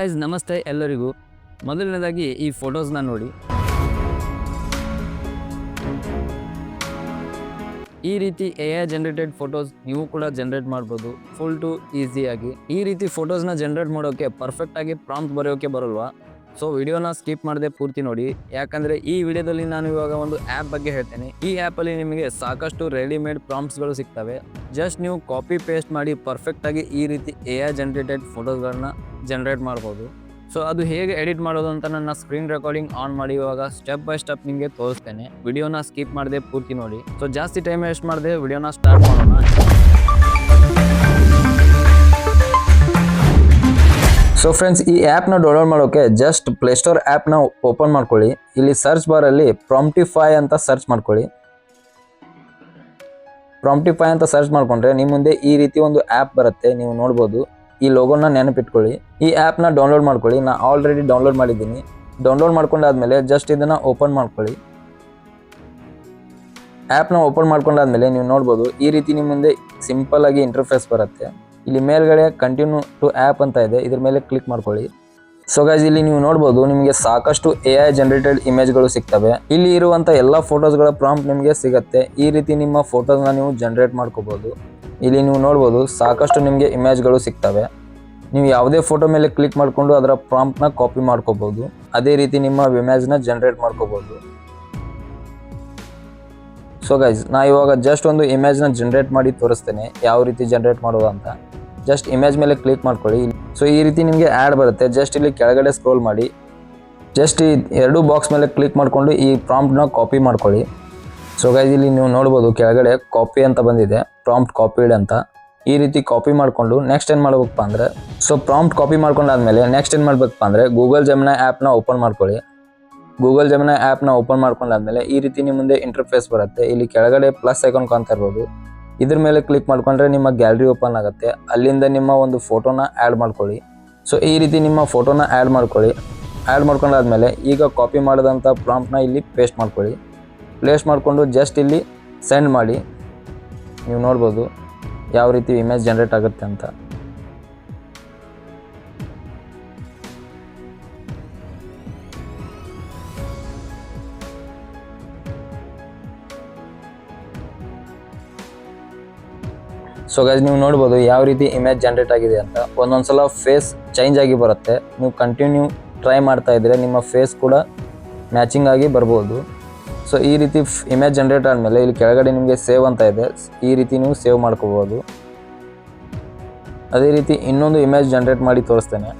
Guys ನಮಸ್ತೆ ಎಲ್ಲರಿಗೂ. ಮೊದಲನೇದಾಗಿ ಈ ಫೋಟೋಸ್ನ ನೋಡಿ. ಈ ರೀತಿ ಎ ಐ ಜನರೇಟೆಡ್ ಫೋಟೋಸ್ ನೀವು ಕೂಡ ಜನರೇಟ್ ಮಾಡ್ಬೋದು. ಫುಲ್ ಟು ಈಸಿಯಾಗಿ ಈ ರೀತಿ ಫೋಟೋಸ್ನ ಜನರೇಟ್ ಮಾಡೋಕೆ ಪರ್ಫೆಕ್ಟ್ ಆಗಿ ಪ್ರಾಂಪ್ಟ್ ಬರೆಯೋಕೆ ಬರಲ್ವಾ? ಸೊ ವಿಡಿಯೋನ ಸ್ಕಿಪ್ ಮಾಡದೆ ಪೂರ್ತಿ ನೋಡಿ. ಯಾಕಂದ್ರೆ ಈ ವಿಡಿಯೋದಲ್ಲಿ ನಾನು ಇವಾಗ ಒಂದು ಆ್ಯಪ್ ಬಗ್ಗೆ ಹೇಳ್ತೇನೆ. ಈ ಆ್ಯಪಲ್ಲಿ ನಿಮಗೆ ಸಾಕಷ್ಟು ರೆಡಿಮೇಡ್ ಪ್ರಾಂಪ್ಟ್ಸ್ಗಳು ಸಿಗ್ತವೆ. ಜಸ್ಟ್ ನೀವು ಕಾಪಿ ಪೇಸ್ಟ್ ಮಾಡಿ ಪರ್ಫೆಕ್ಟ್ ಆಗಿ ಈ ರೀತಿ ಎ ಐ ಜನರೇಟೆಡ್ ಫೋಟೋಸ್ಗಳನ್ನ ಜನರೇಟ್ ಮಾಡ್ಬೋದು. ಸೊ ಅದು ಹೇಗೆ ಎಡಿಟ್ ಮಾಡೋದು ಅಂತ ನನ್ನ ಸ್ಕ್ರೀನ್ ರೆಕಾರ್ಡಿಂಗ್ ಆನ್ ಮಾಡಿ ಇವಾಗ ಸ್ಟೆಪ್ ಬೈ ಸ್ಟೆಪ್ ನಿಮಗೆ ತೋರಿಸ್ತೇನೆ. ವಿಡಿಯೋನ ಸ್ಕಿಪ್ ಮಾಡದೆ ಪೂರ್ತಿ ನೋಡಿ. ಸೊ ಜಾಸ್ತಿ ಟೈಮ್ ವೇಸ್ಟ್ ಮಾಡದೆ ವಿಡಿಯೋನ ಸ್ಟಾರ್ಟ್ ಮಾಡೋಣ ಸೊ ಫ್ರೆಂಡ್ಸ್ ಈ ಆ್ಯಪ್ನ ಡೌನ್ಲೋಡ್ ಮಾಡೋಕೆ ಜಸ್ಟ್ ಪ್ಲೇಸ್ಟೋರ್ ಆ್ಯಪ್ನ ಓಪನ್ ಮಾಡ್ಕೊಳ್ಳಿ. ಇಲ್ಲಿ ಸರ್ಚ್ ಬಾರಲ್ಲಿ ಪ್ರಾಂಪ್ಟಿಫೈ ಅಂತ ಸರ್ಚ್ ಮಾಡ್ಕೊಳ್ಳಿ. ಪ್ರಾಂಪ್ಟಿಫೈ ಅಂತ ಸರ್ಚ್ ಮಾಡ್ಕೊಂಡ್ರೆ ನಿಮ್ಮ ಮುಂದೆ ಈ ರೀತಿ ಒಂದು ಆ್ಯಪ್ ಬರುತ್ತೆ, ನೀವು ನೋಡ್ಬೋದು. ಈ ಲೋಗೋನ ನೆನಪಿಟ್ಕೊಳ್ಳಿ. ಈ ಆ್ಯಪ್ನ ಡೌನ್ಲೋಡ್ ಮಾಡ್ಕೊಳ್ಳಿ. ನಾನು ಆಲ್ರೆಡಿ ಡೌನ್ಲೋಡ್ ಮಾಡಿದ್ದೀನಿ. ಡೌನ್ಲೋಡ್ ಮಾಡ್ಕೊಂಡಾದ್ಮೇಲೆ ಜಸ್ಟ್ ಇದನ್ನು ಓಪನ್ ಮಾಡ್ಕೊಳ್ಳಿ. ಆ್ಯಪ್ನ ಓಪನ್ ಮಾಡ್ಕೊಂಡಾದ್ಮೇಲೆ ನೀವು ನೋಡ್ಬೋದು, ಈ ರೀತಿ ನಿಮ್ಮ ಮುಂದೆ ಸಿಂಪಲ್ ಆಗಿ ಇಂಟರ್ಫೇಸ್ ಬರುತ್ತೆ. ಇಲ್ಲಿ ಮೇಲ್ಗಡೆ ಕಂಟಿನ್ಯೂ ಟು ಆ್ಯಪ್ ಅಂತ ಇದೆ. ಇದ್ರ ಮೇಲೆ ಕ್ಲಿಕ್ ಮಾಡ್ಕೊಳ್ಳಿ. ಸೊ ಗೈಸ್ ಇಲ್ಲಿ ನೀವು ನೋಡ್ಬೋದು, ನಿಮಗೆ ಸಾಕಷ್ಟು ಎ ಐ ಜನರೇಟೆಡ್ ಇಮೇಜ್ಗಳು ಸಿಗ್ತವೆ. ಇಲ್ಲಿ ಇರುವಂಥ ಎಲ್ಲ ಫೋಟೋಸ್ಗಳ ಪ್ರಾಂಪ್ಟ್ ನಿಮಗೆ ಸಿಗುತ್ತೆ. ಈ ರೀತಿ ನಿಮ್ಮ ಫೋಟೋಸ್ನ ನೀವು ಜನರೇಟ್ ಮಾಡ್ಕೋಬೋದು. ಇಲ್ಲಿ ನೀವು ನೋಡ್ಬೋದು, ಸಾಕಷ್ಟು ನಿಮಗೆ ಇಮೇಜ್ಗಳು ಸಿಗ್ತವೆ. ನೀವು ಯಾವುದೇ ಫೋಟೋ ಮೇಲೆ ಕ್ಲಿಕ್ ಮಾಡಿಕೊಂಡು ಅದರ ಪ್ರಾಂಪ್ಟ್ನ ಕಾಪಿ ಮಾಡ್ಕೋಬೋದು. ಅದೇ ರೀತಿ ನಿಮ್ಮ ಇಮೇಜ್ನ ಜನರೇಟ್ ಮಾಡ್ಕೋಬೋದು. ಸೊ ಗೈಸ್ ನಾ ಇವಾಗ ಜಸ್ಟ್ ಒಂದು ಇಮೇಜ್ನ ಜನರೇಟ್ ಮಾಡಿ ತೋರಿಸ್ತೇನೆ. ಯಾವ ರೀತಿ ಜನರೇಟ್ ಮಾಡೋದು ಅಂತ. ಜಸ್ಟ್ ಇಮೇಜ್ ಮೇಲೆ ಕ್ಲಿಕ್ ಮಾಡ್ಕೊಳ್ಳಿ. ಸೊ ಈ ರೀತಿ ನಿಮಗೆ ಆ್ಯಡ್ ಬರುತ್ತೆ. ಜಸ್ಟ್ ಇಲ್ಲಿ ಕೆಳಗಡೆ ಸ್ಕ್ರೋಲ್ ಮಾಡಿ. ಜಸ್ಟ್ ಈ ಎರಡು ಬಾಕ್ಸ್ ಮೇಲೆ ಕ್ಲಿಕ್ ಮಾಡಿಕೊಂಡು ಈ ಪ್ರಾಂಪ್ಟ್ನ ಕಾಪಿ ಮಾಡ್ಕೊಳ್ಳಿ. ಸೊ ಗೈಸ್ ಇಲ್ಲಿ ನೀವು ನೋಡ್ಬೋದು ಕೆಳಗಡೆ ಕಾಪಿ ಅಂತ ಬಂದಿದೆ. ಪ್ರಾಂಪ್ಟ್ ಕಾಪಿಡ್ ಅಂತ. ಈ ರೀತಿ ಕಾಪಿ ಮಾಡಿಕೊಂಡು ನೆಕ್ಸ್ಟ್ ಏನು ಮಾಡ್ಬೇಕಪ್ಪ ಅಂದರೆ ಸೊ ಪ್ರಾಂಪ್ಟ್ ಕಾಪಿ ಮಾಡ್ಕೊಂಡಾದ್ಮೇಲೆ ನೆಕ್ಸ್ಟ್ ಏನು ಮಾಡಬೇಕಪ್ಪ ಅಂದರೆ ಗೂಗಲ್ ಜಮ್ನ ಆ್ಯಪ್ನ ಓಪನ್ ಮಾಡ್ಕೊಳ್ಳಿ. ಗೂಗಲ್ ಜಮ್ನ ಆ್ಯಪ್ನ ಓಪನ್ ಮಾಡ್ಕೊಂಡಾದ್ಮೇಲೆ ಈ ರೀತಿ ನಿಮ್ಮ ಮುಂದೆ ಇಂಟರ್ಫೇಸ್ ಬರುತ್ತೆ. ಇಲ್ಲಿ ಕೆಳಗಡೆ ಪ್ಲಸ್ ಐಕಾನ್ ಕಾಣ್ತಾ ಇರ್ಬೋದು. ಇದ್ರ ಮೇಲೆ ಕ್ಲಿಕ್ ಮಾಡ್ಕೊಂಡ್ರೆ ನಿಮ್ಮ ಗ್ಯಾಲರಿ ಓಪನ್ ಆಗುತ್ತೆ. ಅಲ್ಲಿಂದ ನಿಮ್ಮ ಒಂದು ಫೋಟೋನ ಆ್ಯಡ್ ಮಾಡ್ಕೊಳ್ಳಿ. ಸೊ ಈ ರೀತಿ ನಿಮ್ಮ ಫೋಟೋನ ಆ್ಯಡ್ ಮಾಡ್ಕೊಳ್ಳಿ. ಆ್ಯಡ್ ಮಾಡ್ಕೊಂಡಾದ್ಮೇಲೆ ಈಗ ಕಾಪಿ ಮಾಡಿದಂಥ ಪ್ರಾಂಪ್ಟ್ನ ಇಲ್ಲಿ ಪೇಸ್ಟ್ ಮಾಡ್ಕೊಳ್ಳಿ. ಪ್ಲೇಸ್ ಮಾಡಿಕೊಂಡು ಜಸ್ಟ್ ಇಲ್ಲಿ ಸೆಂಡ್ ಮಾಡಿ. ನೀವು ನೋಡ್ಬೋದು ಯಾವ ರೀತಿ ಇಮೇಜ್ ಜನ್ರೇಟ್ ಆಗುತ್ತೆ ಅಂತ. ಸೊ ಗೈಸ್ ನೀವು ನೋಡ್ಬೋದು ಯಾವ ರೀತಿ ಇಮೇಜ್ ಜನ್ರೇಟ್ ಆಗಿದೆ ಅಂತ. ಒಂದೊಂದ್ಸಲ ಫೇಸ್ ಚೇಂಜ್ ಆಗಿ ಬರುತ್ತೆ. ನೀವು ಕಂಟಿನ್ಯೂ ಟ್ರೈ ಮಾಡ್ತಾ ಇದ್ರೆ ನಿಮ್ಮ ಫೇಸ್ ಕೂಡ ಮ್ಯಾಚಿಂಗ್ ಆಗಿ ಬರ್ಬೋದು. ಸೊ ಈ ರೀತಿ ಇಮೇಜ್ ಜನ್ರೇಟ್ ಆದಮೇಲೆ ಇಲ್ಲಿ ಕೆಳಗಡೆ ನಿಮಗೆ ಸೇವ್ ಅಂತ ಇದೆ. ಈ ರೀತಿ ನೀವು ಸೇವ್ ಮಾಡ್ಕೋಬೋದು. ಅದೇ ರೀತಿ ಇನ್ನೊಂದು ಇಮೇಜ್ ಜನ್ರೇಟ್ ಮಾಡಿ ತೋರಿಸ್ತೇನೆ.